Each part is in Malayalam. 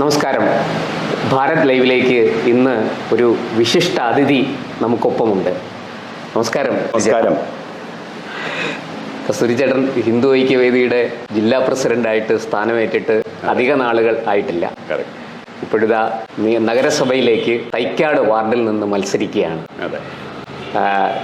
നമസ്കാരം. ഭാരത് ലൈവിലേക്ക് ഇന്ന് ഒരു വിശിഷ്ട അതിഥി നമുക്കൊപ്പമുണ്ട്. നമസ്കാരം നമസ്കാരം. കസ്തൂരി ചേട്ടൻ ഹിന്ദു ഐക്യവേദിയുടെ ജില്ലാ പ്രസിഡന്റായിട്ട് സ്ഥാനമേറ്റിട്ട് അധിക നാളുകൾ ആയിട്ടില്ല. ഇപ്പോഴിതാ നഗരസഭയിലേക്ക് തൈക്കാട് വാർഡിൽ നിന്ന് മത്സരിക്കുകയാണ്. അതെ.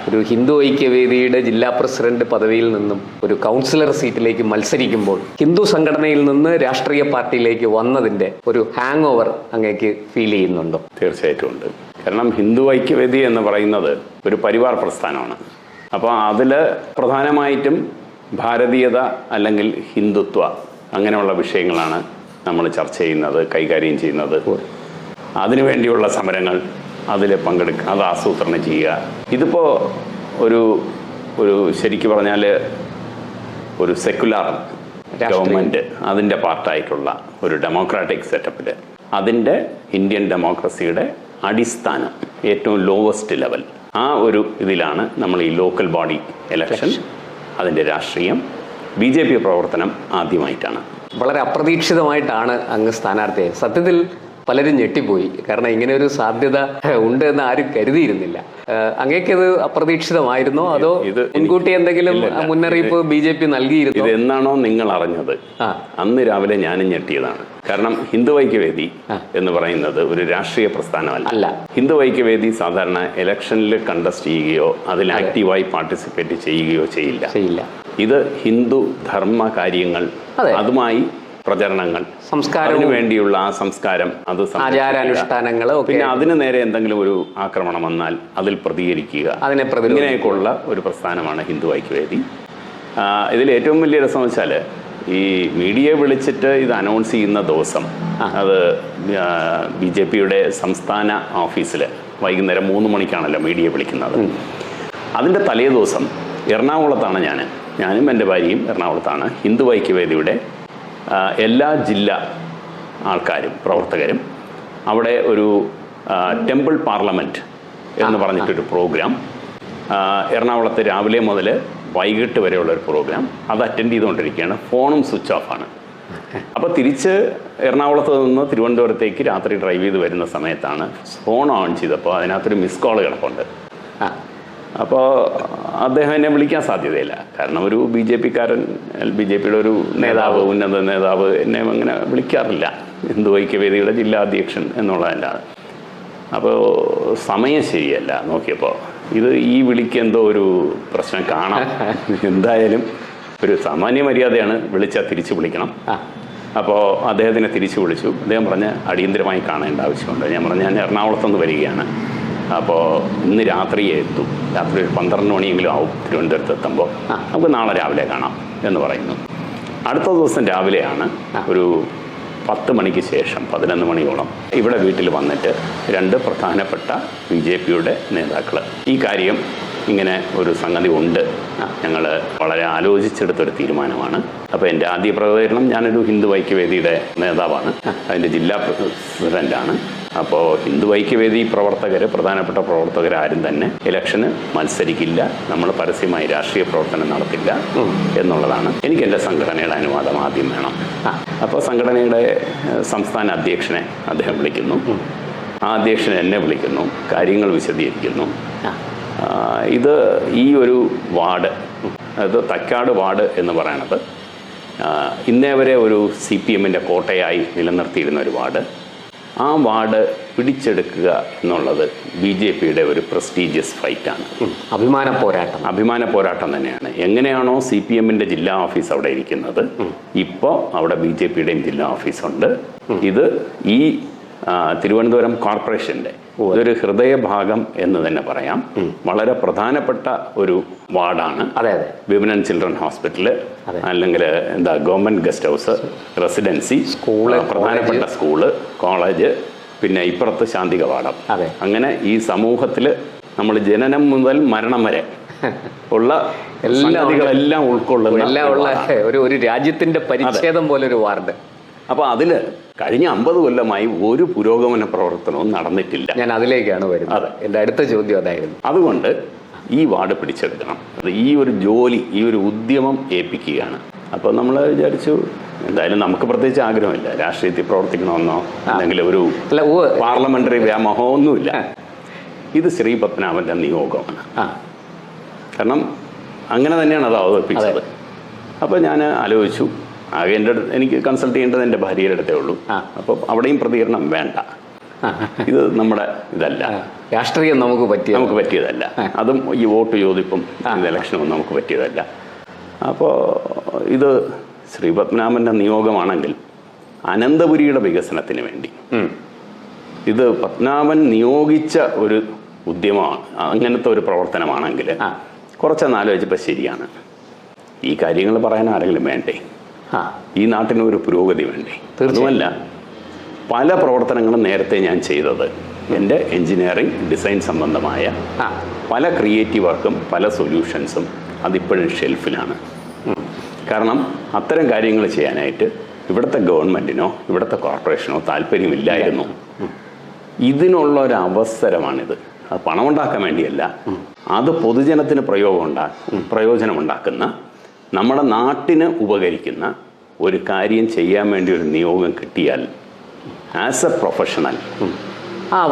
ഒരു ഹിന്ദു ഐക്യവേദിയുടെ ജില്ലാ പ്രസിഡന്റ് പദവിയിൽ നിന്നും ഒരു കൗൺസിലർ സീറ്റിലേക്ക് മത്സരിക്കുമ്പോൾ ഹിന്ദു സംഘടനയിൽ നിന്ന് രാഷ്ട്രീയ പാർട്ടിയിലേക്ക് വന്നതിന്റെ ഒരു ഹാങ് ഓവർ അങ്ങേക്ക് ഫീൽ ചെയ്യുന്നുണ്ടോ? തീർച്ചയായിട്ടും ഉണ്ട്. കാരണം ഹിന്ദു ഐക്യവേദി എന്ന് പറയുന്നത് ഒരു പരിവാർ പ്രസ്ഥാനമാണ്. അപ്പോൾ അതിൽ പ്രധാനമായിട്ടും ഭാരതീയത അല്ലെങ്കിൽ ഹിന്ദുത്വ അങ്ങനെയുള്ള വിഷയങ്ങളാണ് നമ്മൾ ചർച്ച ചെയ്യുന്നത് കൈകാര്യം ചെയ്യുന്നത്. അതിനുവേണ്ടിയുള്ള സമരങ്ങൾ അതിൽ പങ്കെടുക്കുക അത് ആസൂത്രണം ചെയ്യുക. ഇതിപ്പോൾ ഒരു ഒരു ശരിക്ക് പറഞ്ഞാൽ ഒരു സെക്കുലാർ ഗവൺമെന്റ് അതിന്റെ പാർട്ടായിട്ടുള്ള ഒരു ഡെമോക്രാറ്റിക് സെറ്റപ്പിൽ അതിന്റെ ഇന്ത്യൻ ഡെമോക്രസിയുടെ അടിസ്ഥാനം ഏറ്റവും ലോവസ്റ്റ് ലെവൽ ആ ഒരു ഇതിലാണ് നമ്മൾ ഈ ലോക്കൽ ബോഡി ഇലക്ഷൻ അതിന്റെ രാഷ്ട്രീയം ബി ജെ പി പ്രവർത്തനം ആദ്യമായിട്ടാണ്. വളരെ അപ്രതീക്ഷിതമായിട്ടാണ് അങ്ങ് സ്ഥാനാർത്ഥിയെ സത്യത്തിൽ പലരും ഞെട്ടിപ്പോയി. കാരണം ഇങ്ങനെ ഒരു സാധ്യത ഉണ്ട് എന്ന് ആരും കരുതിയിരുന്നില്ല. അങ്ങേക്കത് അപ്രതീക്ഷിതമായിരുന്നോ? അതോ ഇത് മുൻകൂട്ടി എന്തെങ്കിലും. മുന്നറിയിപ്പ് ബി ജെ പി നൽകിയിരുന്നു? ഇത് എന്നാണോ നിങ്ങൾ അറിഞ്ഞത്? അന്ന് രാവിലെ ഞാനും ഞെട്ടിയതാണ്. കാരണം ഹിന്ദു ഐക്യവേദി എന്ന് പറയുന്നത് ഒരു രാഷ്ട്രീയ പ്രസ്ഥാനമല്ല. അല്ല. ഹിന്ദു ഐക്യവേദി സാധാരണ ഇലക്ഷനിൽ കണ്ടസ്റ്റ് ചെയ്യുകയോ അതിൽ ആക്റ്റീവായി പാർട്ടിസിപ്പേറ്റ് ചെയ്യുകയോ ചെയ്യില്ല. ഇത് ഹിന്ദു ധർമ്മ കാര്യങ്ങൾ അതുമായി പ്രചരണങ്ങൾ. സംസ്കാരത്തിന് വേണ്ടിയുള്ള ആ സംസ്കാരം അത് ആചാരാനുഷ്ഠാനങ്ങൾ പിന്നെ അതിന് നേരെ എന്തെങ്കിലും ഒരു ആക്രമണം വന്നാൽ അതിൽ പ്രതികരിക്കുക. അതിനെ. ഇങ്ങനെയൊക്കെയുള്ള ഒരു പ്രസ്ഥാനമാണ് ഹിന്ദു ഐക്യവേദി. ഇതിൽ ഏറ്റവും വലിയ രസം വെച്ചാൽ ഈ മീഡിയയെ വിളിച്ചിട്ട് ഇത് അനൗൺസ് ചെയ്യുന്ന ദിവസം അത് ബി ജെ പിയുടെ സംസ്ഥാന ഓഫീസിൽ വൈകുന്നേരം മൂന്ന് മണിക്കാണല്ലോ മീഡിയയെ വിളിക്കുന്നത്. അതിന്റെ തലേ ദിവസം എറണാകുളത്താണ് ഞാൻ ഞാനും എന്റെ ഭാര്യയും എറണാകുളത്താണ്. ഹിന്ദു ഐക്യവേദിയുടെ എല്ലാ ജില്ല ആൾക്കാരും പ്രവർത്തകരും അവിടെ ഒരു ടെമ്പിൾ പാർലമെന്റ് എന്ന് പറഞ്ഞിട്ടൊരു പ്രോഗ്രാം. എറണാകുളത്ത് രാവിലെ മുതൽ വൈകിട്ട് വരെയുള്ള ഒരു പ്രോഗ്രാം. അത് അറ്റൻഡ് ചെയ്തുകൊണ്ടിരിക്കുകയാണ്. ഫോണും സ്വിച്ച് ഓഫാണ് അപ്പോൾ തിരിച്ച് എറണാകുളത്ത് നിന്ന് തിരുവനന്തപുരത്തേക്ക് രാത്രി ഡ്രൈവ് ചെയ്ത് വരുന്ന സമയത്താണ് ഫോൺ ഓൺ ചെയ്തപ്പോൾ അതിനകത്തൊരു മിസ് കോൾ കിടപ്പുണ്ട്. അപ്പോൾ അദ്ദേഹം എന്നെ വിളിക്കാൻ സാധ്യതയില്ല. കാരണം ഒരു ബി ജെ പിക്കാരൻ ബി ജെ പിയുടെ ഒരു നേതാവ് ഉന്നത നേതാവ് എന്നെ അങ്ങനെ വിളിക്കാറില്ല. ഹിന്ദു ഐക്യവേദിയുടെ ജില്ലാ അധ്യക്ഷൻ എന്നുള്ളതല്ലാതെ അപ്പോൾ സമയം ശരിയല്ല നോക്കിയപ്പോൾ. ഇത് ഈ വിളിക്ക് എന്തോ ഒരു പ്രശ്നം കാണാം. എന്തായാലും ഒരു സാമാന്യ മര്യാദയാണ് വിളിച്ചാൽ തിരിച്ചു വിളിക്കണം. അപ്പോൾ അദ്ദേഹത്തിനെ തിരിച്ചു വിളിച്ചു. അദ്ദേഹം പറഞ്ഞ് അടിയന്തരമായി കാണേണ്ട ആവശ്യമുണ്ട്. ഞാൻ പറഞ്ഞ് ഞാൻ എറണാകുളത്തുനിന്ന് വരികയാണ്. അപ്പോൾ ഇന്ന് രാത്രിയെ എത്തും രാത്രി ഒരു പന്ത്രണ്ട് മണിയെങ്കിലും ആവും തിരുവനന്തപുരത്ത് എത്തുമ്പോൾ നമുക്ക് നാളെ രാവിലെ കാണാം എന്ന് പറയുന്നു. അടുത്ത ദിവസം രാവിലെയാണ് ഒരു പത്ത് മണിക്ക് ശേഷം പതിനൊന്ന് മണിയോളം ഇവിടെ വീട്ടിൽ വന്നിട്ട് രണ്ട് പ്രധാനപ്പെട്ട ബി ജെ പിയുടെ നേതാക്കൾ ഈ കാര്യം ഇങ്ങനെ ഒരു സംഗതി ഉണ്ട്. ഞങ്ങൾ വളരെ ആലോചിച്ചെടുത്തൊരു തീരുമാനമാണ്. അപ്പോൾ എന്റെ ആദ്യ പ്രതികരണം ഞാനൊരു ഹിന്ദു ഐക്യവേദിയുടെ നേതാവാണ്. അതിന്റെ ജില്ലാ പ്രസിഡന്റാണ് അപ്പോൾ ഹിന്ദു ഐക്യവേദി പ്രവർത്തകർ പ്രധാനപ്പെട്ട പ്രവർത്തകർ ആരും തന്നെ ഇലക്ഷന് മത്സരിക്കില്ല. നമ്മൾ പരസ്യമായി രാഷ്ട്രീയ പ്രവർത്തനം നടത്തില്ല എന്നുള്ളതാണ് എനിക്ക് എന്റെ സംഘടനയുടെ അനുവാദം ആദ്യം വേണം. അപ്പോൾ സംഘടനയുടെ സംസ്ഥാന അധ്യക്ഷനെ അദ്ദേഹം വിളിക്കുന്നു. ആ അധ്യക്ഷൻ എന്നെ വിളിക്കുന്നു കാര്യങ്ങൾ വിശദീകരിക്കുന്നു. ഇത് ഈ ഒരു വാർഡ് അത് തക്കാട് വാർഡ് എന്ന് പറയണത് ഇന്നേവരെ ഇന്നേ വരെ ഒരു സി പി എമ്മിന്റെ കോട്ടയായി നിലനിർത്തിയിരുന്ന ഒരു വാർഡ്. ആ വാർഡ് പിടിച്ചെടുക്കുക എന്നുള്ളത് ബി ജെ പിയുടെ ഒരു പ്രസ്റ്റീജിയസ് ഫൈറ്റാണ്. അഭിമാന പോരാട്ടം. അഭിമാന പോരാട്ടം തന്നെയാണ്. എങ്ങനെയാണോ സി പി എമ്മിന്റെ ജില്ലാ ഓഫീസ് അവിടെ ഇരിക്കുന്നത് ഇപ്പോൾ അവിടെ ബി ജെ പിയുടെയും ജില്ലാ ഓഫീസുണ്ട്. ഇത് ഈ തിരുവനന്തപുരം കോർപ്പറേഷന്റെ ഒരു ഹൃദയഭാഗം എന്ന് തന്നെ പറയാം. വളരെ പ്രധാനപ്പെട്ട ഒരു വാർഡാണ്. അതെ അതെ. വിമൻ ആൻഡ് ചിൽഡ്രൻ ഹോസ്പിറ്റൽ അല്ലെങ്കിൽ എന്താ government guest house residency school പ്രധാനപ്പെട്ട സ്കൂൾ കോളേജ് പിന്നെ ഇപ്പുറത്ത് ശാന്തി കവാടം അതെ. അങ്ങനെ ഈ സമൂഹത്തിൽ നമ്മൾ ജനനം മുതൽ മരണം വരെ ഉള്ള എല്ലാ. ഉൾക്കൊള്ളുന്ന എല്ലാം ഉള്ള ഒരു ഒരു രാജ്യത്തിന്റെ പരിച്ഛേദം പോലെ ഒരു വാർഡ്. അപ്പോൾ അതിൽ കഴിഞ്ഞ അമ്പത് കൊല്ലമായി ഒരു പുരോഗമന പ്രവർത്തനവും നടന്നിട്ടില്ല. ഞാൻ അതിലേക്കാണ് വരുന്നത്. അതെ. എന്റെ അടുത്ത ചോദ്യം അതായിരുന്നു. അതുകൊണ്ട് ഈ വാർഡ് പിടിച്ചെടുക്കണം. അത് ഈ ഒരു ജോലി ഈ ഒരു ഉദ്യമം ഏൽപ്പിക്കുകയാണ്. അപ്പോൾ നമ്മൾ വിചാരിച്ചു എന്തായാലും നമുക്ക് പ്രത്യേകിച്ച് ആഗ്രഹമില്ല. രാഷ്ട്രീയത്തിൽ പ്രവർത്തിക്കണമെന്നോ അല്ലെങ്കിൽ ഒരു പാർലമെന്ററി വ്യാമോഹോ ഒന്നുമില്ല ഇത് ശ്രീ പത്മനാഭന്റെ നിയോഗമാണ്. ആ. കാരണം അങ്ങനെ തന്നെയാണ് അത് അവതരിപ്പിച്ചത്. അപ്പോൾ ഞാൻ ആലോചിച്ചു ആകെ എന്റെ അടുത്ത് എനിക്ക് കൺസൾട്ട് ചെയ്യേണ്ടത് എന്റെ ഭാര്യയുടെ അടുത്തേ ഉള്ളൂ. അപ്പോൾ അവിടെയും പ്രതികരണം വേണ്ട. ഇത് നമ്മുടെ ഇതല്ല. രാഷ്ട്രീയം നമുക്ക് പറ്റിയ നമുക്ക് പറ്റിയതല്ല. അതും ഈ വോട്ട് ചോദിപ്പും ഇലക്ഷനും നമുക്ക് പറ്റിയതല്ല. അപ്പോൾ ഇത് ശ്രീ പത്മനാഭന്റെ നിയോഗമാണെങ്കിൽ അനന്തപുരിയുടെ വികസനത്തിന് വേണ്ടി. ഇത് പത്മനാഭൻ നിയോഗിച്ച ഒരു ഉദ്യമമാണ് അങ്ങനത്തെ ഒരു പ്രവർത്തനമാണെങ്കിൽ കുറച്ചെന്നാലോചിച്ചപ്പോൾ കുറച്ചൊന്ന് ആലോചിച്ചപ്പോൾ ശരിയാണ്. ഈ കാര്യങ്ങൾ പറയാൻ ആരെങ്കിലും വേണ്ടേ? ആ ഈ നാട്ടിന് ഒരു പുരോഗതി വേണ്ടേ? തീർച്ചയല്ല പല പ്രവർത്തനങ്ങളും നേരത്തെ ഞാൻ ചെയ്തത് എന്റെ എൻജിനീയറിംഗ് ഡിസൈൻ സംബന്ധമായ പല ക്രിയേറ്റീവ് വർക്കും പല സൊല്യൂഷൻസും അതിപ്പോഴും ഷെൽഫിലാണ്. കാരണം അത്തരം കാര്യങ്ങൾ ചെയ്യാനായിട്ട് ഇവിടുത്തെ ഗവൺമെന്റിനോ ഇവിടുത്തെ കോർപ്പറേഷനോ താല്പര്യമില്ലായിരുന്നു. ഇതിനുള്ള ഒരു അവസരമാണിത് അത് പണമുണ്ടാക്കാൻ വേണ്ടിയല്ല. അത് പൊതുജനത്തിന് പ്രയോഗം ഉണ്ടാ പ്രയോജനമുണ്ടാക്കുന്ന നമ്മുടെ നാട്ടിന് ഉപകരിക്കുന്ന ഒരു കാര്യം ചെയ്യാൻ വേണ്ടി ഒരു നിയോഗം കിട്ടിയാൽ ആസ് എ പ്രൊഫഷണൽ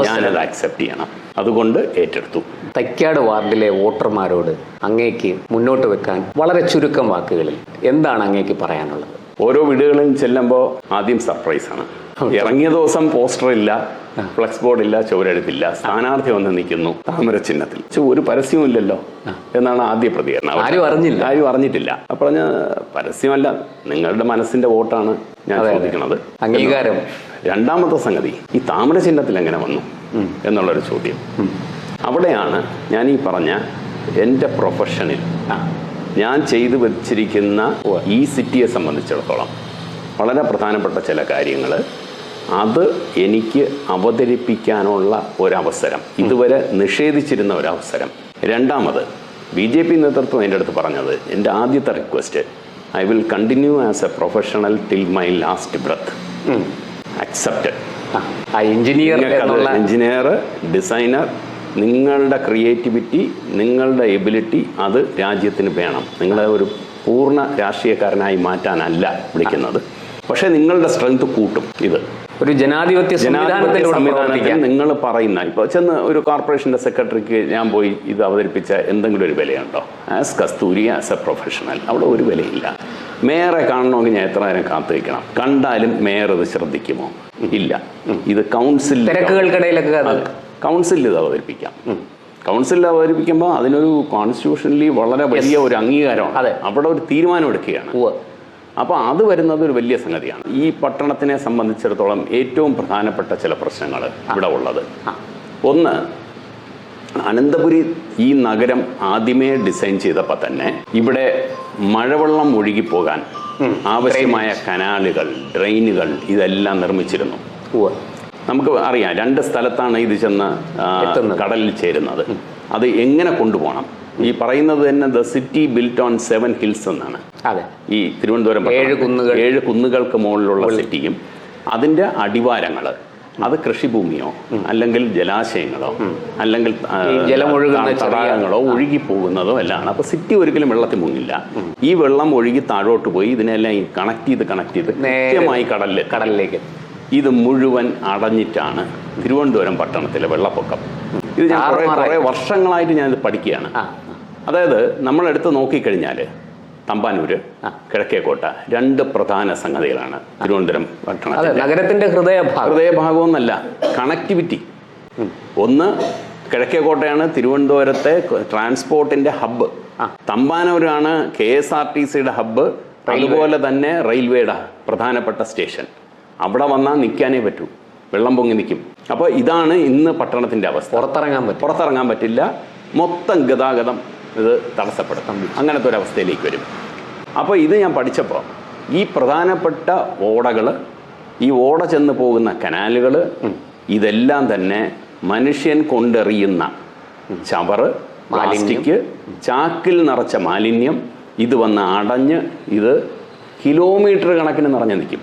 ഞാനത് ആക്സെപ്റ്റ് ചെയ്യണം. അതുകൊണ്ട് ഏറ്റെടുത്തു. തൈക്കാട് വാർഡിലെ വോട്ടർമാരോട് അങ്ങേക്ക് മുന്നോട്ട് വെക്കാൻ വളരെ ചുരുക്കം വാക്കുകളിൽ എന്താണ് അങ്ങേക്ക് പറയാനുള്ളത്? ഓരോ വീടുകളിലും ചെല്ലുമ്പോൾ ആദ്യം സർപ്രൈസാണ് ഇറങ്ങിയ ദിവസം പോസ്റ്റർ ഇല്ല ഫ്ലക്സ് ബോർഡ് ഇല്ല ചുവരെഴുത്തില്ല. സ്ഥാനാർത്ഥി വന്ന് നിൽക്കുന്നു താമര ചിഹ്നത്തിൽ. ഒരു പരസ്യവും ഇല്ലല്ലോ എന്നാണ് ആദ്യ പ്രതികരണം. ആരും അറിഞ്ഞില്ല. ആരും അറിഞ്ഞിട്ടില്ല. പറഞ്ഞ പരസ്യമല്ല നിങ്ങളുടെ മനസ്സിന്റെ വോട്ടാണ് ഞാൻ. ചോദിക്കുന്നത്. അംഗീകാരം. രണ്ടാമത്തെ സംഗതി ഈ താമര ചിഹ്നത്തിൽ എങ്ങനെ വന്നു എന്നുള്ളൊരു ചോദ്യം. അവിടെയാണ് ഞാൻ ഈ പറഞ്ഞ എന്റെ പ്രൊഫഷനിൽ ഞാൻ ചെയ്തു വച്ചിരിക്കുന്ന ഈ സിറ്റിയെ സംബന്ധിച്ചിടത്തോളം വളരെ പ്രധാനപ്പെട്ട ചില കാര്യങ്ങൾ. അത് എനിക്ക് അവതരിപ്പിക്കാനുള്ള ഒരവസരം ഇതുവരെ നിഷേധിച്ചിരുന്ന ഒരവസരം. രണ്ടാമത് ബി ജെ പി നേതൃത്വം എന്റെ അടുത്ത് പറഞ്ഞത് എന്റെ ആദ്യത്തെ request I will continue as a professional till my last breath. Accepted engineer engineer designer നിങ്ങളുടെ ക്രിയേറ്റിവിറ്റി നിങ്ങളുടെ എബിലിറ്റി അത് രാജ്യത്തിന് വേണം. നിങ്ങളെ ഒരു പൂർണ രാഷ്ട്രീയക്കാരനായി മാറ്റാനല്ല വിളിക്കുന്നത്. പക്ഷേ നിങ്ങളുടെ സ്ട്രെങ്ത് കൂട്ടും ഇത്. ഒരു ജനാധിപത്യ ജനാധിപത്യ സംവിധാനത്തിൽ നിങ്ങൾ പറയുന്ന ഇപ്പോൾ ചെന്ന് ഒരു കോർപ്പറേഷന്റെ സെക്രട്ടറിക്ക് ഞാൻ പോയി ഇത് അവതരിപ്പിച്ച എന്തെങ്കിലും ഒരു വിലയുണ്ടോ? As Kasthuri as a professional അവിടെ ഒരു വിലയില്ല. മേയറെ കാണണമെങ്കിൽ ഞാൻ എത്ര നേരം കാത്തു വയ്ക്കണം കണ്ടാലും മേയർ ഇത് ശ്രദ്ധിക്കുമോ? ഇല്ല. ഇത് കൗൺസിൽ തിരക്കുകൾക്കിടയിലൊക്കെ കൗൺസിലിൽ ഇത് അവതരിപ്പിക്കാം. കൗൺസിലിൽ അവതരിപ്പിക്കുമ്പോൾ അതിനൊരു കോൺസ്റ്റിറ്റ്യൂഷനലി വളരെ വലിയ ഒരു അംഗീകാരമാണ്. അതെ. അവിടെ ഒരു തീരുമാനം എടുക്കുകയാണ്. അപ്പോൾ അത് വരുന്നത് ഒരു വലിയ സംഗതിയാണ്. ഈ പട്ടണത്തിനെ സംബന്ധിച്ചിടത്തോളം ഏറ്റവും പ്രധാനപ്പെട്ട ചില പ്രശ്നങ്ങൾ ഇവിടെ ഉള്ളത്. ഒന്ന് അനന്തപുരി ഈ നഗരം ആദ്യമേ ഡിസൈൻ ചെയ്തപ്പോൾ തന്നെ ഇവിടെ മഴവെള്ളം ഒഴുകിപ്പോകാൻ ആവശ്യമായ കനാലുകൾ ഡ്രെയിനുകൾ ഇതെല്ലാം നിർമ്മിച്ചിരുന്നു. നമുക്ക് അറിയാം രണ്ട് സ്ഥലത്താണ് ഇത് ചെന്ന് കടലിൽ ചേരുന്നത്. അത് എങ്ങനെ കൊണ്ടുപോകണം? ഈ പറയുന്നത് തന്നെ the city built on seven hills എന്നാണ്. അതെ. ഈ തിരുവനന്തപുരം ഏഴ് കുന്നുകൾ. ഏഴ് കുന്നുകൾക്ക് മുകളിലുള്ള സിറ്റിയും അതിന്റെ അടിവാരങ്ങൾ അത് കൃഷിഭൂമിയോ അല്ലെങ്കിൽ ജലാശയങ്ങളോ അല്ലെങ്കിൽ ജലമൊഴുകുന്ന തടാകങ്ങളോ ഒഴുകി പോകുന്നതോ എല്ലാം അപ്പോൾ സിറ്റി ഒരിക്കലും വെള്ളത്തിൽ മുങ്ങില്ല. ഈ വെള്ളം ഒഴുകി താഴോട്ട് പോയി ഇതിനെല്ലാം ഈ കണക്ട് ചെയ്ത് കണക്ട് ചെയ്ത് കൃത്യമായി കടലിൽ കടലിലേക്ക് ഇത് മുഴുവൻ അടഞ്ഞിട്ടാണ് തിരുവനന്തപുരം പട്ടണത്തിലെ വെള്ളപ്പൊക്കം. ഇത് ഞാൻ കുറേ കുറേ വർഷങ്ങളായിട്ട് ഞാനിത് പഠിക്കുകയാണ്. അതായത് നമ്മളെടുത്ത് നോക്കിക്കഴിഞ്ഞാൽ തമ്പാനൂര് കിഴക്കേക്കോട്ട രണ്ട് പ്രധാന സംഗതികളാണ് തിരുവനന്തപുരം പട്ടണം നഗരത്തിന്റെ നഗരത്തിന്റെ ഹൃദയഭാഗം. ഹൃദയഭാഗമൊന്നല്ല കണക്ടിവിറ്റി ഒന്ന് കിഴക്കേക്കോട്ടയാണ് തിരുവനന്തപുരത്തെ ട്രാൻസ്പോർട്ടിന്റെ ഹബ്ബ് തമ്പാനൂരാണ് കെ എസ് ആർ ടി സിയുടെ ഹബ്ബ് അതുപോലെ തന്നെ റെയിൽവേയുടെ പ്രധാനപ്പെട്ട സ്റ്റേഷൻ അവിടെ വന്നാൽ നിൽക്കാനേ പറ്റൂ. വെള്ളം പൊങ്ങി നിൽക്കും അപ്പോൾ ഇതാണ് ഇന്ന് പട്ടണത്തിന്റെ അവസ്ഥ. പുറത്തിറങ്ങാൻ പറ്റും പുറത്തിറങ്ങാൻ പറ്റില്ല. മൊത്തം ഗതാഗതം ഇത് തടസ്സപ്പെടുത്തും. അങ്ങനത്തെ ഒരു അവസ്ഥയിലേക്ക് വരും. അപ്പോൾ ഇത് ഞാൻ പഠിച്ചപ്പോൾ ഈ പ്രധാനപ്പെട്ട ഓടകൾ ഈ ഓട ചെന്ന് പോകുന്ന കനാലുകൾ ഇതെല്ലാം തന്നെ മനുഷ്യൻ കൊണ്ടെറിയുന്ന ചവറ് പ്ലാസ്റ്റിക് ചാക്കിൽ നിറച്ച മാലിന്യം. ഇത് വന്ന് അടഞ്ഞ് ഇത് കിലോമീറ്റർ കണക്കിന് നിറഞ്ഞു നിൽക്കും.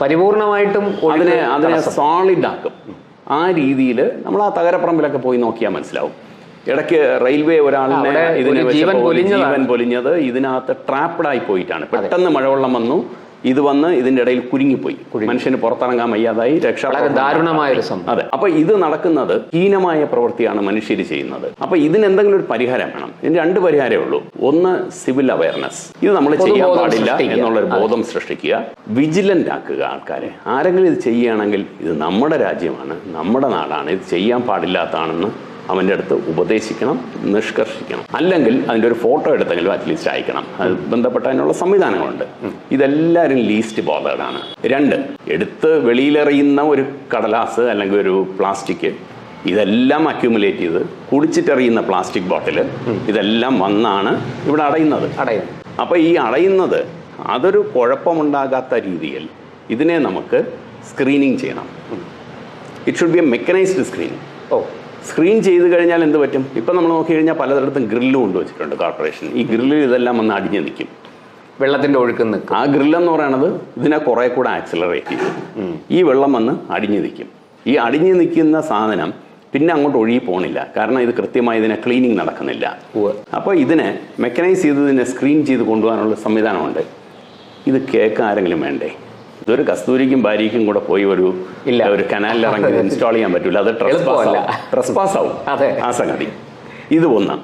പരിപൂർണമായിട്ടും അതിനെ അതിനെ സോളിഡ് ആക്കും. ആ രീതിയിൽ നമ്മൾ ആ തകരപ്പറമ്പിലൊക്കെ പോയി നോക്കിയാൽ മനസ്സിലാവും. ഇടയ്ക്ക് റെയിൽവേ ഒരാളിനെ ഇതിനെ ജീവൻ പൊലിഞ്ഞത് ഇതിനകത്ത് ട്രാപ്പഡായി പോയിട്ടാണ്. പെട്ടെന്ന് മഴവെള്ളം വന്നു. ഇത് വന്ന് ഇതിന്റെ ഇടയിൽ കുരുങ്ങിപ്പോയി. മനുഷ്യന് പുറത്തിറങ്ങാൻ വയ്യാതായി വളരെ രക്ഷാപ്രവർത്തനം ദാരുണമായ ഒരു സംഭവം. അതെ. അപ്പൊ ഇത് നടക്കുന്നത് ഹീനമായ പ്രവൃത്തിയാണ് മനുഷ്യർ ചെയ്യുന്നത്. അപ്പൊ ഇതിന് എന്തെങ്കിലും ഒരു പരിഹാരം വേണം. ഇതിന് രണ്ട് പരിഹാരമേ ഉള്ളൂ. ഒന്ന് സിവിൽ അവയർനെസ് ഇത് നമ്മൾ ചെയ്യാൻ പാടില്ല എന്നുള്ള ഒരു ബോധം സൃഷ്ടിക്കുക. വിജിലന്റ് ആക്കുക ആൾക്കാരെ. ആരെങ്കിലും ഇത് ചെയ്യുകയാണെങ്കിൽ ഇത് നമ്മുടെ രാജ്യമാണ് നമ്മുടെ നാടാണ്. ഇത് ചെയ്യാൻ പാടില്ലാത്തതാണെന്ന് അവന്റെ അടുത്ത് ഉപദേശിക്കണം നിഷ്കർഷിക്കണം. അല്ലെങ്കിൽ അതിന്റെ ഒരു ഫോട്ടോ എടുത്തെങ്കിലും അറ്റ്ലീസ്റ്റ് അയക്കണം. അത് ബന്ധപ്പെട്ട അതിനുള്ള സംവിധാനങ്ങളുണ്ട്. ഇതെല്ലാവരും ലീസ്റ്റ് ബോധേഡാണ് രണ്ട് എടുത്ത് വെളിയിലെറിയുന്ന ഒരു കടലാസ് അല്ലെങ്കിൽ ഒരു പ്ലാസ്റ്റിക് ഇതെല്ലാം അക്യുമുലേറ്റ് ചെയ്ത് കുടിച്ചിട്ടെറിയുന്ന പ്ലാസ്റ്റിക് ബോട്ടിൽ ഇതെല്ലാം വന്നാണ് ഇവിടെ അടയുന്നത്. അടയുന്നത്. അപ്പോൾ ഈ അടയുന്നത് അതൊരു കുഴപ്പമുണ്ടാകാത്ത രീതിയിൽ ഇതിനെ നമുക്ക് സ്ക്രീനിങ് ചെയ്യണം. It should be a mechanised screening oh. Screen ചെയ്ത് കഴിഞ്ഞാൽ എന്ത് പറ്റും? ഇപ്പം നമ്മൾ നോക്കി കഴിഞ്ഞാൽ പലതരത്തും ഗ്രില്ല് കൊണ്ടുവച്ചിട്ടുണ്ട് കോർപ്പറേഷൻ ഈ ഗ്രില്ലിൽ ഇതെല്ലാം വന്ന് അടിഞ്ഞു നിൽക്കും. വെള്ളത്തിന്റെ ഒഴുക്ക് നിൽക്കും. ആ ഗ്രില്ലെന്ന് പറയുന്നത് ഇതിനെ കുറെ കൂടെ ആക്സിലറേറ്റ് ചെയ്യും. ഈ വെള്ളം വന്ന് അടിഞ്ഞു നിൽക്കും. ഈ അടിഞ്ഞു നിൽക്കുന്ന സാധനം പിന്നെ അങ്ങോട്ട് ഒഴുകി പോകണില്ല കാരണം ഇത് കൃത്യമായി ഇതിനെ ക്ലീനിങ് നടക്കുന്നില്ല. അപ്പോൾ ഇതിനെ മെക്കനൈസ് ചെയ്ത് ഇതിനെ സ്ക്രീൻ ചെയ്ത് കൊണ്ടുപോകാനുള്ള സംവിധാനമുണ്ട്. ഇത് കേൾക്കാൻ ആരെങ്കിലും വേണ്ടേ? ഇതൊരു കസ്തൂരിക്കും ഭാര്യയ്ക്കും കൂടെ പോയി ഒരു ഇല്ല. ഒരു കനാലിൽ ഇറങ്ങി ഇൻസ്റ്റാൾ ചെയ്യാൻ പറ്റില്ല അത്. ട്രസ് പാസ് ആവും. അതെ. ആ സംഗതി. ഇത് ഒന്ന്.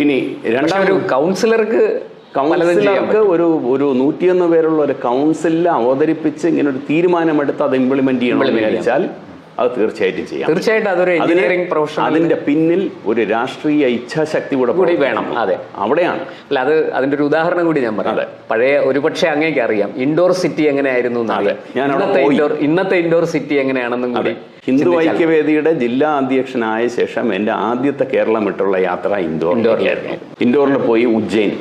ഇനി രണ്ടാം ഒരു കൗൺസിലർക്ക് കൗൺസിലർക്ക് ഒരു ഒരു നൂറ്റിയൊന്ന് പേരുള്ള ഒരു കൗൺസിലിൽ അവതരിപ്പിച്ച് ഇങ്ങനെ ഒരു തീരുമാനമെടുത്ത് അത് ഇംപ്ലിമെന്റ് ചെയ്യണമെന്ന് വിചാരിച്ചാൽ അത് തീർച്ചയായിട്ടും ചെയ്യാം. തീർച്ചയായിട്ടും അതൊരു എഞ്ചിനീയറിംഗ് പ്രൊഫഷൻ അതിന്റെ പിന്നിൽ ഒരു രാഷ്ട്രീയ ഇച്ഛാശക്തി കൂടെ കൂടി വേണം, അതെ. അവിടെയാണ്. അല്ല അത് അതിന്റെ ഒരു ഉദാഹരണം കൂടി ഞാൻ പറയാം. പഴയ ഒരുപക്ഷെ അങ്ങേക്ക് അറിയാം. ഇൻഡോർ സിറ്റി എങ്ങനെയായിരുന്നു ഇന്നത്തെ ഇൻഡോർ ഇന്നത്തെ ഇൻഡോർ സിറ്റി എങ്ങനെയാണെന്നും കൂടി ഹിന്ദു ഐക്യവേദിയുടെ ജില്ലാ അധ്യക്ഷനായ ശേഷം എന്റെ ആദ്യത്തെ കേരളം വിട്ടുള്ള യാത്ര ഇൻഡോറിലായിരുന്നു. ഇൻഡോറിൽ പോയി ഉജ്ജയിൻ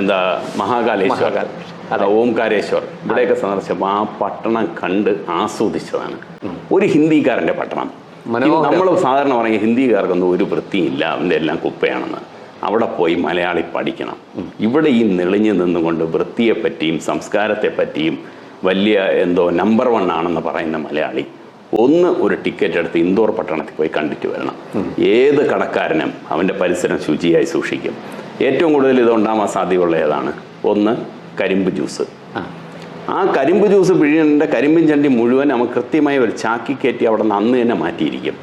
എന്താ മഹാകാലേശ്വർ ആ, ഓംകാരേശ്വർ. ഇവിടെയൊക്കെ സന്ദർശിച്ചപ്പോൾ ആ പട്ടണം കണ്ട് ആസ്വദിച്ചതാണ്. ഒരു ഹിന്ദിക്കാരന്റെ പട്ടണം. നമ്മൾ സാധാരണ പറയും ഹിന്ദിക്കാർക്കൊന്നും ഒരു വൃത്തിയില്ല അവന്റെ എല്ലാം കുപ്പയാണെന്ന്. അവിടെ പോയി മലയാളി പഠിക്കണം. ഇവിടെ ഈ നെളിഞ്ഞു നിന്നുകൊണ്ട് വൃത്തിയെപ്പറ്റിയും സംസ്കാരത്തെ പറ്റിയും വലിയ എന്തോ നമ്പർ വൺ ആണെന്ന് പറയുന്ന മലയാളി ഒന്ന് ഒരു ടിക്കറ്റ് എടുത്ത് ഇൻഡോർ പട്ടണത്തിൽ പോയി കണ്ടിട്ട് വരണം. ഏത് കടക്കാരനും അവന്റെ പരിസരം ശുചിയായി സൂക്ഷിക്കും. ഏറ്റവും കൂടുതൽ ഇത് ഉണ്ടാവാൻ സാധ്യതയുള്ള ഏതാണ് ഒന്ന് കരിമ്പ് ജ്യൂസ്. ആ. കരിമ്പ് ജ്യൂസ് പിഴിയണ്ട കരിമ്പിൻ ചണ്ടി മുഴുവൻ നമുക്ക് കൃത്യമായി ഒരു ചാക്കി കയറ്റി അവിടെ നിന്ന് അന്ന് തന്നെ മാറ്റിയിരിക്കും.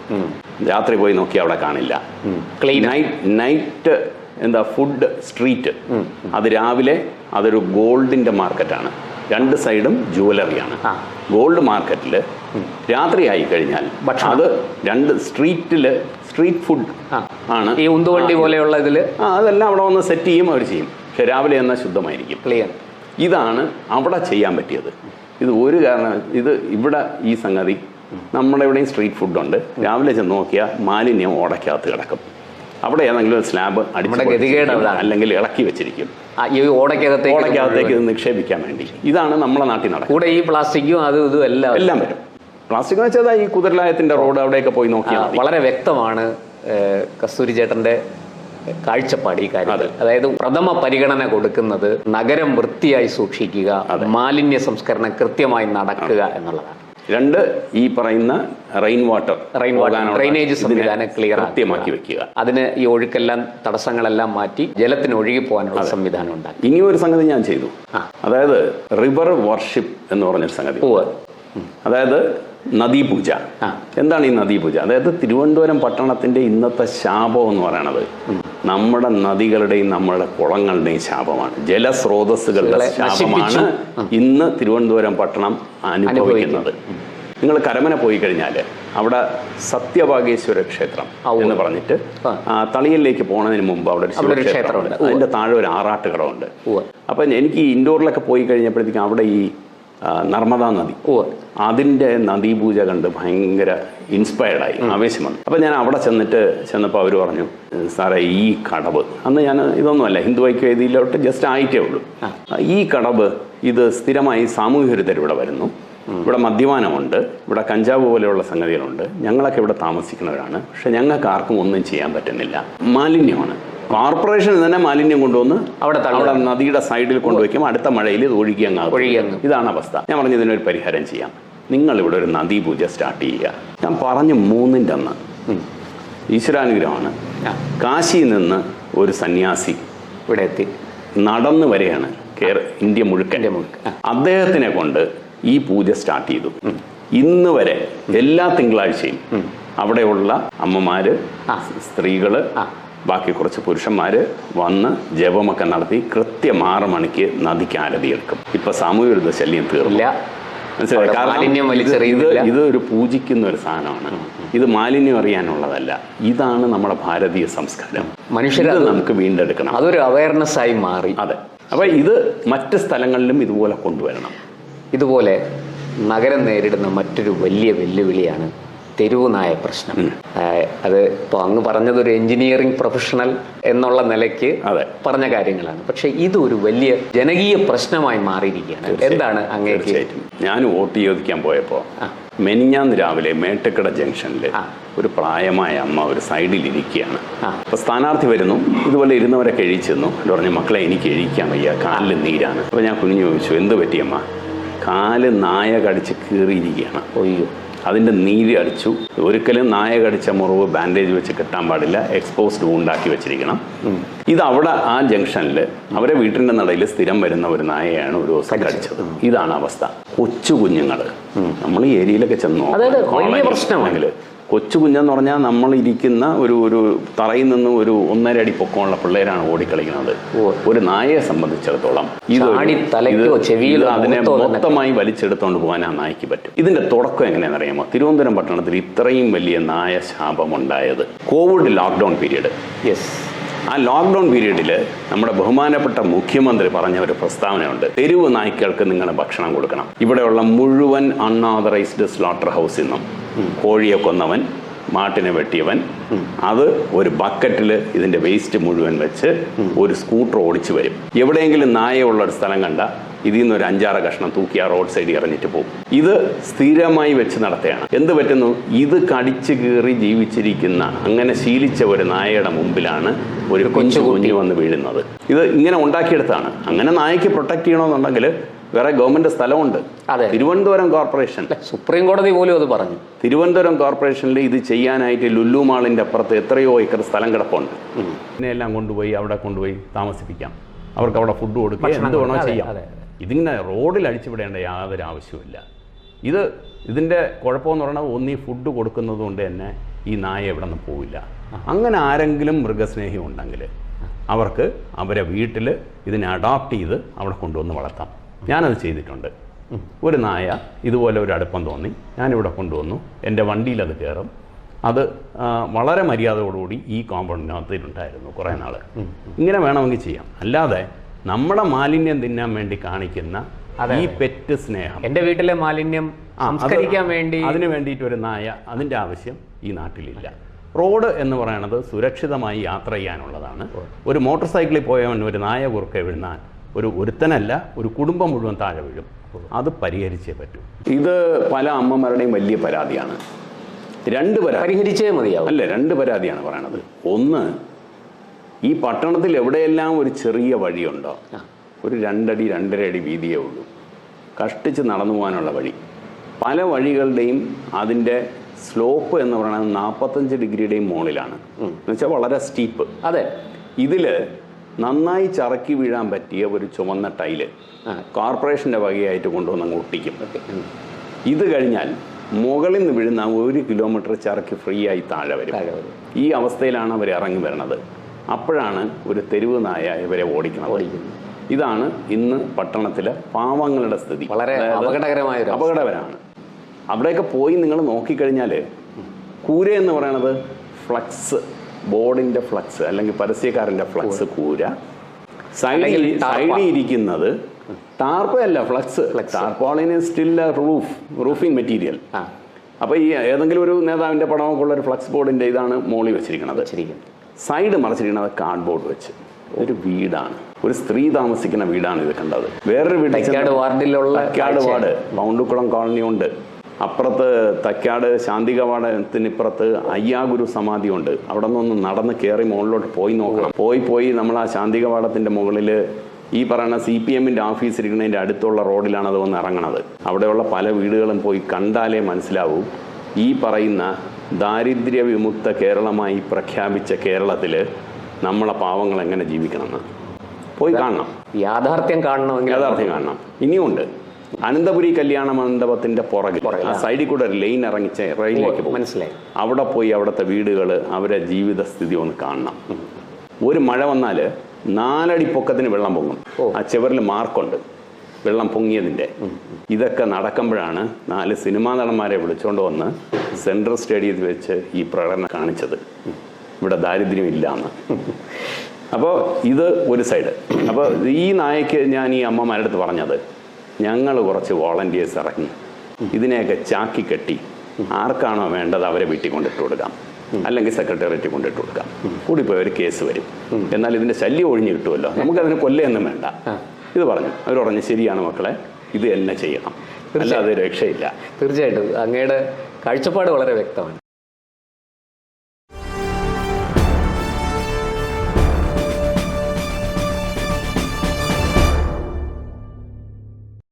രാത്രി പോയി നോക്കി അവിടെ കാണില്ല. നൈറ്റ് നൈറ്റ് എന്താ ഫുഡ് സ്ട്രീറ്റ് അത് രാവിലെ അതൊരു ഗോൾഡിന്റെ മാർക്കറ്റാണ്. രണ്ട് സൈഡും ജുവലറിയാണ്. ഗോൾഡ് മാർക്കറ്റിൽ രാത്രി ആയി കഴിഞ്ഞാൽ. അത് രണ്ട് സ്ട്രീറ്റിൽ സ്ട്രീറ്റ് ഫുഡ് ആണ്. ഈ ഉന്തുവണ്ടി പോലെയുള്ള ഇതിൽ? അതെല്ലാം അവിടെ വന്ന് സെറ്റ് ചെയ്യും അവർ ചെയ്യും. രാവിലെ എന്നാൽ ശുദ്ധമായിരിക്കും. ക്ലിയർ ഇതാണ് അവിടെ ചെയ്യാൻ പറ്റിയത്. ഇത് ഒരു കാരണം ഇത് ഇവിടെ ഈ സംഗതി നമ്മുടെ ഇവിടെയും സ്ട്രീറ്റ് ഫുഡുണ്ട് രാവിലെ ചെന്ന് നോക്കിയാൽ മാലിന്യം ഓടയ്ക്കകത്ത് കിടക്കും. അവിടെ ഏതെങ്കിലും ഒരു സ്ലാബ് അടിച്ചു. അല്ലെങ്കിൽ ഇളക്കി വെച്ചിരിക്കും. ഈ ഓടയ്ക്കകത്തേക്ക് ഓടയ്ക്കകത്തേക്ക് ഇത് നിക്ഷേപിക്കാൻ വേണ്ടി. ഇതാണ് നമ്മളെ നാട്ടിൽ നടക്കുന്നത്. കൂടെ ഈ പ്ലാസ്റ്റിക്കും അതും ഇതും എല്ലാം. എല്ലാം വരും. പ്ലാസ്റ്റിക് എന്ന് വെച്ചാൽ ഈ കുതിരലായത്തിന്റെ റോഡ് അവിടെയൊക്കെ പോയി നോക്കിയാൽ വളരെ വ്യക്തമാണ് കസ്തൂരി ചേട്ടന്റെ കാഴ്ചപ്പാട് ഈ കാര്യത്തിൽ. അതായത് പ്രഥമ പരിഗണന കൊടുക്കുന്നത് നഗരം വൃത്തിയായി സൂക്ഷിക്കുക മാലിന്യ സംസ്കരണം കൃത്യമായി നടക്കുക എന്നുള്ളതാണ്. രണ്ട് ഈ പറയുന്ന rain water rain water drainage സംവിധാനം ക്ലിയർ കൃത്യമാക്കി വെക്കുക. അതിന് ഈ ഒഴുക്കെല്ലാം തടസ്സങ്ങളെല്ലാം മാറ്റി ജലത്തിന് ഒഴുകി പോകാനുള്ള സംവിധാനം ഉണ്ടാക്കി ഇനി ഒരു സംഗതി ഞാൻ ചെയ്തു. അതായത് റിവർ വർഷിപ്പ് എന്ന് പറഞ്ഞൊരു സംഗതി. അതായത് നദീപൂജ. എന്താണ് ഈ നദീപൂജ? അതായത് തിരുവനന്തപുരം പട്ടണത്തിന്റെ ഇന്നത്തെ ശാപം എന്ന് പറയുന്നത് നമ്മുടെ നദികളുടെയും നമ്മുടെ കുളങ്ങളുടെയും ശാപമാണ്. ജലസ്രോതസ്സുകളുടെ കളെ ശാപമാണ് ഇന്ന് തിരുവനന്തപുരം പട്ടണം അനുഭവിക്കുന്നത്. നിങ്ങൾ കരമന പോയി കഴിഞ്ഞാൽ അവിടെ സത്യഭാഗേശ്വര ക്ഷേത്രം എന്ന് പറഞ്ഞിട്ട് തളിയിലേക്ക് പോകുന്നതിന് തളിയലിലേക്ക് പോണതിന് മുമ്പ് അവിടെ ഒരു ക്ഷേത്രമുണ്ട്. അതിന്റെ താഴെ ഒരു ആറാട്ടുകടമുണ്ട്. അപ്പം എനിക്ക് ഇൻഡോറിലൊക്കെ പോയി കഴിഞ്ഞപ്പോഴത്തേക്കും അവിടെ ഈ നർമ്മദാ നദി. ഓ. അതിന്റെ നദീപൂജ കണ്ട് ഭയങ്കര ഇൻസ്പയർഡായി ആവേശം വന്നു അപ്പം ഞാൻ അവിടെ ചെന്നിട്ട് ചെന്നപ്പോൾ അവർ പറഞ്ഞു സാറേ ഈ കടവ്. അന്ന് ഞാൻ ഇതൊന്നുമല്ല ഹിന്ദു ഐക്യവേദിയിലോട്ട് ജസ്റ്റ് ആയിട്ടേ ഉള്ളൂ. ഈ കടവ് ഇത് സ്ഥിരമായി സാമൂഹ്യ വിരുദ്ധർ ഇവിടെ വരുന്നു. ഇവിടെ മദ്യപാനമുണ്ട്. ഇവിടെ കഞ്ചാവ് പോലെയുള്ള സംഗതികളുണ്ട്. ഞങ്ങളൊക്കെ ഇവിടെ താമസിക്കുന്നവരാണ്. പക്ഷെ ഞങ്ങൾക്ക് ആർക്കും ഒന്നും ചെയ്യാൻ പറ്റുന്നില്ല. മാലിന്യമാണ്. കോർപ്പറേഷൻ തന്നെ മാലിന്യം കൊണ്ടുവന്ന് അവിടെ. അവിടെ നദിയുടെ സൈഡിൽ കൊണ്ടുവയ്ക്കും അടുത്ത മഴയിൽ ഇത് ഒഴുകി ഒഴുകിയങ്ങ് അകത്ത് ഒഴുകി വരും. അങ്ങ്. ഇതാണ് അവസ്ഥ ഞാൻ പറഞ്ഞു ഇതിനൊരു പരിഹാരം ചെയ്യാം നിങ്ങൾ ഇവിടെ ഒരു നദീപൂജ സ്റ്റാർട്ട് ചെയ്യുക ഞാൻ പറഞ്ഞു മൂന്നിന്റെ അന്ന് ഈശ്വരാനുഗ്രഹമാണ്. കാശിയിൽ നിന്ന് ഒരു സന്യാസി ഇവിടെ എത്തി നടന്നു വരെയാണ് കേര ഇന്ത്യ മുഴുക്കൻ. അദ്ദേഹത്തിനെ കൊണ്ട് ഈ പൂജ സ്റ്റാർട്ട് ചെയ്തു ഇന്ന് വരെ എല്ലാ തിങ്കളാഴ്ചയും അവിടെയുള്ള അമ്മമാര്. സ്ത്രീകൾ. ബാക്കി കുറച്ച് പുരുഷന്മാർ വന്ന് ജപമൊക്കെ നടത്തി കൃത്യം ആറ് മണിക്ക് നദിക്ക് ആരതി എടുക്കും ഇപ്പൊ സാമൂഹ്യ വിരുദ്ധ ശല്യം തീർന്നില്ല മനസ്സിലായി? കാരണം ഇത് ഇത് ഒരു പൂജിക്കുന്ന ഒരു സാധനമാണ്. ഇത് മാലിന്യം അറിയാനുള്ളതല്ല. ഇതാണ് നമ്മുടെ ഭാരതീയ സംസ്കാരം. മനുഷ്യരെ നമുക്ക് വീണ്ടെടുക്കണം. അതൊരു അവയർനെസ് ആയി മാറി. അതെ. അപ്പൊ ഇത് മറ്റ് സ്ഥലങ്ങളിലും ഇതുപോലെ കൊണ്ടുവരണം. ഇതുപോലെ നഗരം നേരിടുന്ന മറ്റൊരു വലിയ വെല്ലുവിളിയാണ് തെരുവ് നായ പ്രശ്നം അത് ഇപ്പോൾ അങ്ങ് പറഞ്ഞത് ഒരു എഞ്ചിനീയറിംഗ് പ്രൊഫഷണൽ എന്നുള്ള നിലയ്ക്ക് അതെ. പറഞ്ഞ കാര്യങ്ങളാണ്. പക്ഷേ ഇതൊരു വലിയ ജനകീയ പ്രശ്നമായി മാറിയിരിക്കുകയാണ്. എന്താണ് അങ്ങേക്ക്? ഞാൻ വോട്ട് ചോദിക്കാൻ പോയപ്പോൾ. മെനിഞ്ഞാന്ന് രാവിലെ മേട്ടക്കട ജംഗ്ഷനിൽ ഒരു പ്രായമായ അമ്മ ഒരു സൈഡിൽ ഇരിക്കുകയാണ് അപ്പൊ സ്ഥാനാർത്ഥി വരുന്നു. ഇതുപോലെ ഇരുന്നവരെ കഴിച്ചെന്നു എന്ന് പറഞ്ഞ മക്കളെ എനിക്ക് എഴിക്കാൻ വയ്യ. കാലിൽ നീരാണ്. അപ്പൊ ഞാൻ കുഞ്ഞു ചോദിച്ചു എന്ത് പറ്റിയമ്മ കാൽ നായ കടിച്ച് കീറിയിരിക്കുകയാണ്. ഒയ്യോ അതിന്റെ നീര് അടിച്ചു. ഒരിക്കലും നായ കടിച്ച മുറിവ് ബാൻഡേജ് വെച്ച് കെട്ടാൻ പാടില്ല. എക്സ്പോസ്ഡ് ഉണ്ടാക്കി വെച്ചിരിക്കണം. ഇത് അവിടെ ആ ജംഗ്ഷനിൽ അവരെ വീട്ടിന്റെ നടയിൽ സ്ഥിരം വരുന്ന ഒരു നായയാണ് ഒരു ദിവസം കടിച്ചത്. ഇതാണ് അവസ്ഥ. കൊച്ചു കുഞ്ഞുങ്ങൾ നമ്മൾ ഈ ഏരിയയിലൊക്കെ ചെന്നു അതെ, അതെ, വലിയ പ്രശ്നമാണ്. കൊച്ചു കുഞ്ഞെന്ന് പറഞ്ഞാൽ നമ്മൾ ഇരിക്കുന്ന ഒരു ഒരു തറയിൽ നിന്ന് ഒരു ഒന്നര അടി പൊക്കമുള്ള പിള്ളേരാണ് ഓടിക്കളിക്കുന്നത്. ഒരു നായയെ സംബന്ധിച്ചിടത്തോളം ഇത് അതിനെ മൊത്തമായി വലിച്ചെടുത്തോണ്ട് പോകാൻ ആ നായ്ക്ക് പറ്റും. ഇതിന്റെ തുടക്കം എങ്ങനെയാണെന്ന് അറിയാമോ തിരുവനന്തപുരം പട്ടണത്തിൽ ഇത്രയും വലിയ നായ ശാപം ഉണ്ടായത് കോവിഡ് ലോക്ക്ഡൗൺ പീരീഡ് യെസ് ആ ലോക്ക്ഡൗൺ പീരീഡിൽ നമ്മുടെ ബഹുമാനപ്പെട്ട മുഖ്യമന്ത്രി പറഞ്ഞ ഒരു പ്രസ്താവനയുണ്ട്. തെരുവ് നായ്ക്കൾക്ക് നിങ്ങൾ ഭക്ഷണം കൊടുക്കണം. ഇവിടെയുള്ള മുഴുവൻ അൺഓതറൈസ്ഡ് സ്ലോട്ടർ ഹൗസിൽ നിന്നും കോഴിയെ കൊന്നവൻ മാട്ടിനെ വെട്ടിയവൻ അത് ഒരു ബക്കറ്റിൽ ഇതിന്റെ വേസ്റ്റ് മുഴുവൻ വെച്ച് ഒരു സ്കൂട്ടർ ഓടിച്ചു വരും. എവിടെയെങ്കിലും നായയുള്ള ഒരു സ്ഥലം കണ്ട ഇതിൽ നിന്ന് ഒരു അഞ്ചാറ് കഷ്ണം തൂക്കി ആ റോഡ് സൈഡിൽ എറിഞ്ഞിട്ട് പോകും ഇത് സ്ഥിരമായി വെച്ച് നടത്തുകയാണ്. എന്ത് പറ്റുന്നു? ഇത് കടിച്ചു കീറി ജീവിച്ചിരിക്കുന്ന അങ്ങനെ ശീലിച്ച ഒരു നായയുടെ മുമ്പിലാണ് ഒരു കൊച്ചു കുഞ്ഞു വന്ന് വീഴുന്നത്. ഇത് ഇങ്ങനെ ഉണ്ടാക്കിയെടുത്താണ്. അങ്ങനെ നായക്ക് പ്രൊട്ടക്ട് ചെയ്യണമെന്നുണ്ടെങ്കിൽ വേറെ ഗവൺമെന്റ് സ്ഥലമുണ്ട്. അതെ. തിരുവനന്തപുരം കോർപ്പറേഷൻ സുപ്രീം കോടതി പോലും അത് പറഞ്ഞു. തിരുവനന്തപുരം കോർപ്പറേഷനിൽ ഇത് ചെയ്യാനായിട്ട് ലുല്ലു മാളിന്റെ അപ്പുറത്ത് എത്രയോ ഏക്കർ സ്ഥലം കിടപ്പുണ്ട്. ഇതിനെല്ലാം കൊണ്ടുപോയി അവിടെ കൊണ്ടുപോയി താമസിപ്പിക്കാം. അവർക്ക് അവിടെ ഫുഡ് കൊടുക്കുക എന്ത് വേണോ ചെയ്യാം. ഇതിങ്ങനെ റോഡിൽ അടിച്ചുവിടേണ്ട യാതൊരു ആവശ്യമില്ല ഇത് ഇതിന്റെ കുഴപ്പമെന്ന് പറയുന്നത് ഒന്നീ ഫുഡ് കൊടുക്കുന്നത് കൊണ്ട് തന്നെ ഈ നായ എവിടെ നിന്ന് പോവില്ല. അങ്ങനെ ആരെങ്കിലും മൃഗസ്നേഹി ഉണ്ടെങ്കിൽ അവർക്ക് അവരെ വീട്ടിൽ ഇതിനെ അഡോപ്റ്റ് ചെയ്ത് അവിടെ കൊണ്ടുവന്ന് വളർത്താം. ഞാനത് ചെയ്തിട്ടുണ്ട്. ഒരു നായ ഇതുപോലെ ഒരു അടുപ്പം തോന്നി. ഞാനിവിടെ കൊണ്ടുവന്നു. എന്റെ വണ്ടിയിൽ അത് കയറും. അത് വളരെ മര്യാദയോടുകൂടി ഈ കോമ്പൗണ്ടിനകത്തിട്ടുണ്ടായിരുന്നു കുറേ നാൾ ഇങ്ങനെ വേണമെങ്കിൽ ചെയ്യാം. അല്ലാതെ നമ്മുടെ മാലിന്യം തിന്നാൻ വേണ്ടി കാണിക്കുന്ന ഈ പെറ്റ് സ്നേഹം. എന്റെ വീട്ടിലെ മാലിന്യം സംസ്കരിക്കാൻ വേണ്ടി അതിനു വേണ്ടിയിട്ട് ഒരു നായ അതിന്റെ ആവശ്യം ഈ നാട്ടിലില്ല. റോഡ് എന്ന് പറയുന്നത് സുരക്ഷിതമായി യാത്ര ചെയ്യാനുള്ളതാണ്. ഒരു മോട്ടോർ സൈക്കിളിൽ പോയവൻ ഒരു നായ കുറുക്കെ വീഴുന്നാൽ ഒരു ഒരുത്തനല്ല ഒരു കുടുംബം മുഴുവൻ താഴെ വീഴും. അത് പരിഹരിച്ചേ പറ്റൂ. ഇത് പല അമ്മമാരുടെയും വലിയ പരാതിയാണ്. രണ്ട് പരാതി. പരിഹരിച്ചേ മതിയാവും. അല്ല രണ്ട് പരാതിയാണ് പറയണത്. ഒന്ന് ഈ പട്ടണത്തിൽ എവിടെയെല്ലാം ഒരു ചെറിയ വഴിയുണ്ടോ ഒരു രണ്ടടി രണ്ടര അടി വീതിയേ ഉള്ളൂ. കഷ്ടിച്ച് നടന്നു പോകാനുള്ള വഴി. പല വഴികളുടെയും അതിന്റെ സ്ലോപ്പ് എന്ന് പറയുന്നത് നാൽപ്പത്തഞ്ച് ഡിഗ്രിയുടെയും മുകളിലാണ്. എന്നുവെച്ചാൽ വളരെ സ്റ്റീപ്പ്. അതെ. ഇതിൽ നന്നായി ചറക്കി വീഴാൻ പറ്റിയ ഒരു ചുമന്ന ടൈൽ. കോർപ്പറേഷന്റെ വകയായിട്ട് കൊണ്ടുവന്ന് അങ്ങ് ഒട്ടിക്കും. ഇത് കഴിഞ്ഞാൽ മുകളിൽ നിന്ന് വീഴുന്ന ഒരു കിലോമീറ്റർ ചറക്കി ഫ്രീ ആയി താഴെ വരും. ഈ അവസ്ഥയിലാണ് അവർ ഇറങ്ങി വരുന്നത് അപ്പോഴാണ് ഒരു തെരുവ് നായ ഇവരെ ഓടിക്കുന്നത്. ഓടിക്കുന്നത്. ഇതാണ് ഇന്ന് പട്ടണത്തിലെ പാവങ്ങളുടെ സ്ഥിതി. വളരെ അപകടകരമായ. അപകടകരമാണ്. അവിടെയൊക്കെ പോയി നിങ്ങൾ നോക്കിക്കഴിഞ്ഞാൽ കൂര എന്ന് പറയണത് ഫ്ലക്സ് ബോർഡിന്റെ ഫ്ലക്സ് അല്ലെങ്കിൽ പരസ്യക്കാരന്റെ ഫ്ലക്സ് കൂര. സൈഡിൽ. സൈഡിൽ ഇരിക്കുന്നത് ടാർപ്പയല്ല ഫ്ലക്സ്. ടാർപ്പോളിന് സ്റ്റിൽ റൂഫ് റൂഫിംഗ് മെറ്റീരിയൽ അപ്പോൾ ഈ ഏതെങ്കിലും ഒരു നേതാവിന്റെ പടമൊക്കെ ഉള്ള ഒരു ഫ്ലക്സ് ബോർഡിന്റെ ഇതാണ് മോളി വെച്ചിരിക്കുന്നത്. ശരിക്കും സൈഡ് മറച്ചിരിക്കുന്നത് കാർഡ്ബോർഡ് വെച്ച്. ഒരു വീടാണ്. ഒരു സ്ത്രീ താമസിക്കുന്ന വീടാണ് ഇത് കണ്ടത്. വേറൊരു വീട് വാർഡിലുള്ള തക്കാട് വാർഡ് പൗണ്ടുക്കുളം കോളനി ഉണ്ട്. അപ്പുറത്ത് തൈക്കാട് ശാന്തികവാടത്തിനിപ്പുറത്ത് അയ്യാഗുരു സമാധി ഉണ്ട്. അവിടെ നിന്നൊന്ന് നടന്ന് കയറി മുകളിലോട്ട് പോയി നോക്കണം. പോയി പോയി നമ്മൾ ആ ശാന്തികവാടത്തിന്റെ മുകളിൽ ഈ പറയുന്ന സി പി എമ്മിന്റെ ഓഫീസ് ഇരിക്കുന്നതിന്റെ അടുത്തുള്ള റോഡിലാണ് അത് വന്ന് ഇറങ്ങണത്. അവിടെയുള്ള പല വീടുകളും പോയി കണ്ടാലേ മനസ്സിലാവൂ. ഈ പറയുന്ന ദാരിദ്ര്യ വിമുക്ത കേരളമായി പ്രഖ്യാപിച്ച കേരളത്തിൽ നമ്മളെ പാവങ്ങൾ എങ്ങനെ ജീവിക്കണമെന്ന്? പോയി കാണണം. യാഥാർത്ഥ്യം കാണണമെങ്കിൽ യാഥാർത്ഥ്യം കാണണം. ഇനിയുമുണ്ട് അനന്തപുരി കല്യാണ മണ്ഡപത്തിന്റെ പുറകിൽ ആ സൈഡിൽ കൂടെ ഒരു ലൈൻ ഇറങ്ങിച്ച റെയിലേക്ക് പോകും. മനസ്സിലായി. അവിടെ പോയി അവിടുത്തെ വീടുകൾ അവരെ ജീവിത സ്ഥിതി ഒന്ന് കാണണം. ഒരു മഴ വന്നാൽ നാലടി പൊക്കത്തിന് വെള്ളം പൊങ്ങും. ആ ചെവറിൽ മാർക്കുണ്ട് വെള്ളം പൊങ്ങിയതിന്റെ. ഇതൊക്കെ നടക്കുമ്പോഴാണ് നാല് സിനിമാ നടന്മാരെ വിളിച്ചുകൊണ്ട് വന്ന് സെൻട്രൽ സ്റ്റേഡിയത്തിൽ വെച്ച് ഈ പ്രകടനം കാണിച്ചത്. ഇവിടെ ദാരിദ്ര്യം ഇല്ല എന്ന് അപ്പോൾ ഇത് ഒരു സൈഡ്. അപ്പോൾ ഈ നായക്ക് ഞാൻ ഈ അമ്മമാരുടെ അടുത്ത് പറഞ്ഞത് ഞങ്ങൾ കുറച്ച് വോളണ്ടിയേഴ്സ് ഇറങ്ങി. ഇതിനെയൊക്കെ ചാക്കി കെട്ടി ആർക്കാണോ വേണ്ടത് അവരെ വീട്ടിൽ കൊണ്ടിട്ട് കൊടുക്കാം അല്ലെങ്കിൽ സെക്രട്ടേറിയറ്റ് കൊണ്ടിട്ട് കൊടുക്കാം. കൂടിപ്പോയി ഒരു കേസ് വരും. എന്നാൽ ഇതിന്റെ ശല്യം ഒഴിഞ്ഞു കിട്ടുമല്ലോ. നമുക്കതിന് കൊല്ലയൊന്നും വേണ്ട. ഇത് പറഞ്ഞു. അവർ പറഞ്ഞു ശരിയാണ് മക്കളെ ഇത് തന്നെ ചെയ്യണം. അല്ലാതെ രക്ഷയില്ല. തീർച്ചയായിട്ടും. അങ്ങയുടെ കാഴ്ചപ്പാട് വളരെ വ്യക്തമാണ്.